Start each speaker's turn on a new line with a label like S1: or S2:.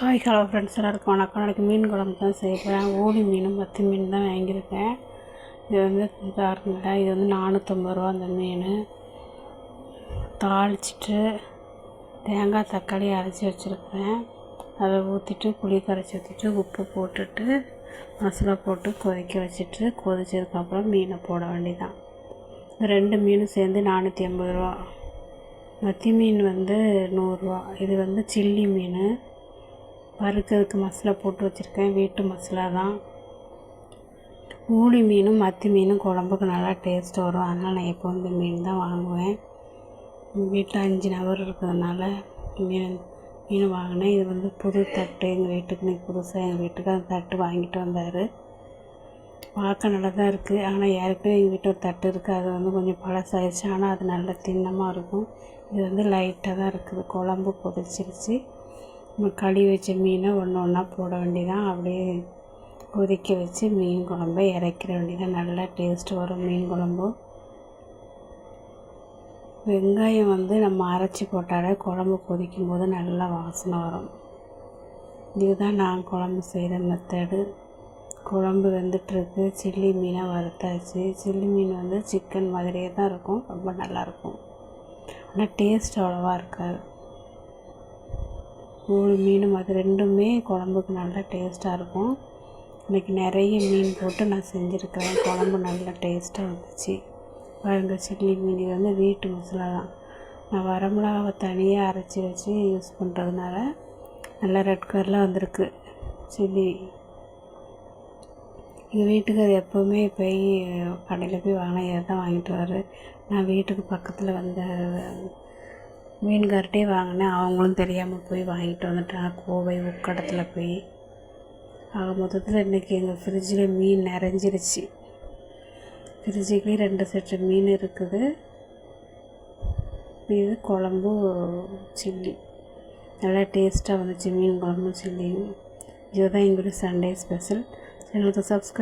S1: Hi hello friends எல்லாருக்கும் வணக்கம். நாளைக்கு மீன் குழம்பு தான் செய்ய போகிறேன் ஊளி மீன் மத்தி மீன் தான் வாங்கியிருக்கேன். இது வந்து பாருங்க இது வந்து நானூற்றம்பது ரூபா அந்த மீன். தாளிச்சிட்டு தேங்காய் தக்காளி அரைச்சி வச்சுருக்கிறேன் அதை ஊற்றிட்டு புளி கரைச்சி ஊற்றிட்டு உப்பு போட்டுட்டு மசாலா போட்டு கொதிக்க வச்சுட்டு கொதிச்சதுக்கப்புறம் மீனை போட வேண்டிதான் இந்த ரெண்டு மீனும் சேர்ந்து நானூற்றி ஐம்பது ரூபா. மத்தி மீன் வந்து நூறுரூவா இது வந்து சில்லி மீன். வறுக்கிறதுக்கு மசாலா போட்டு வச்சுருக்கேன். வீட்டு மசாலா தான். ஊளி மீனும் மத்தி மீனும் குழம்புக்கு நல்லா டேஸ்ட் வரும். அதனால் நான் எப்போ இந்த மீன் தான் வாங்குவேன். வீட்டில் அஞ்சு நபர் இருக்கிறதுனால மீன் மீன் வாங்கினேன். இது வந்து புது தட்டு. எங்கள் வீட்டுக்கு இன்றைக்கி புதுசாக எங்கள் வீட்டுக்கு அந்த தட்டு வாங்கிட்டு வந்தார். பார்க்க நல்லா தான் இருக்குது ஆனால் ஏற்கனவே எங்கள் வீட்டில் ஒரு தட்டு இருக்குது அது வந்து கொஞ்சம் பழசாயிடுச்சு ஆனால் அது நல்ல திண்ணமாக இருக்கும். இது வந்து லைட்டாக தான் இருக்குது. குழம்பு கொதிச்சிருச்சு. கழுவி வச்ச மீனை ஒன்று ஒன்றா போட வேண்டியதான் அப்படியே கொதிக்க வச்சு மீன் குழம்பை இறக்கிற வேண்டியதான் நல்லா டேஸ்ட் வரும் மீன் குழம்பும் வெங்காயம் வந்து நம்ம அரைச்சி போட்டாலே குழம்பு கொதிக்கும் போது நல்லா வாசனை வரும். இதுதான் நான் குழம்பு செய்கிற மெத்தடு குழம்பு வெந்துட்டுருக்கு. சில்லி மீனை வறுத்தாச்சு. சில்லி மீன் வந்து சிக்கன் மாதிரியே தான் இருக்கும். ரொம்ப நல்லாயிருக்கும் ஆனால் டேஸ்ட் அவ்வளோவா இருக்காது. மூணு மீனும் அது ரெண்டுமே குழம்புக்கு நல்லா டேஸ்ட்டாக இருக்கும். இன்றைக்கி நிறைய மீன் போட்டு நான் செஞ்சுருக்கிறேன். குழம்பு நல்லா டேஸ்ட்டாக வந்துச்சு பாருங்கள் சில்லி மீன் இது வந்து வீட்டு மசாலா தான். நான் வரமிளகாவை தனியாக அரைச்சி வச்சு யூஸ் பண்ணுறதுனால நல்லா ரெட் கலரில் வந்திருக்கு சில்லி. எங்கள் வீட்டுக்கார் எப்போவுமே போய் கடையில் போய் வாங்கினா தான் வாங்கிட்டு வர நான் வீட்டுக்கு பக்கத்தில் வந்த மீன்கார்ட்டே வாங்கினேன். அவங்களும் தெரியாமல் போய் வாங்கிட்டு வந்துட்டாங்க. கோவை உக்கடத்தில் போய். ஆக மொத்தத்தில் இன்றைக்கி எங்கள் ஃப்ரிட்ஜில் மீன் நிறைஞ்சிருச்சு. ஃப்ரிட்ஜுக்குலேயே ரெண்டு செட்டு மீன் இருக்குது. இது குழம்பு சில்லி. நல்லா டேஸ்ட்டாக வந்துச்சு. மீன் குழம்பு சில்லியும் இதுதான் எங்களுடைய சண்டே ஸ்பெஷல் சேனலுக்கு சப்ஸ்கிரைப்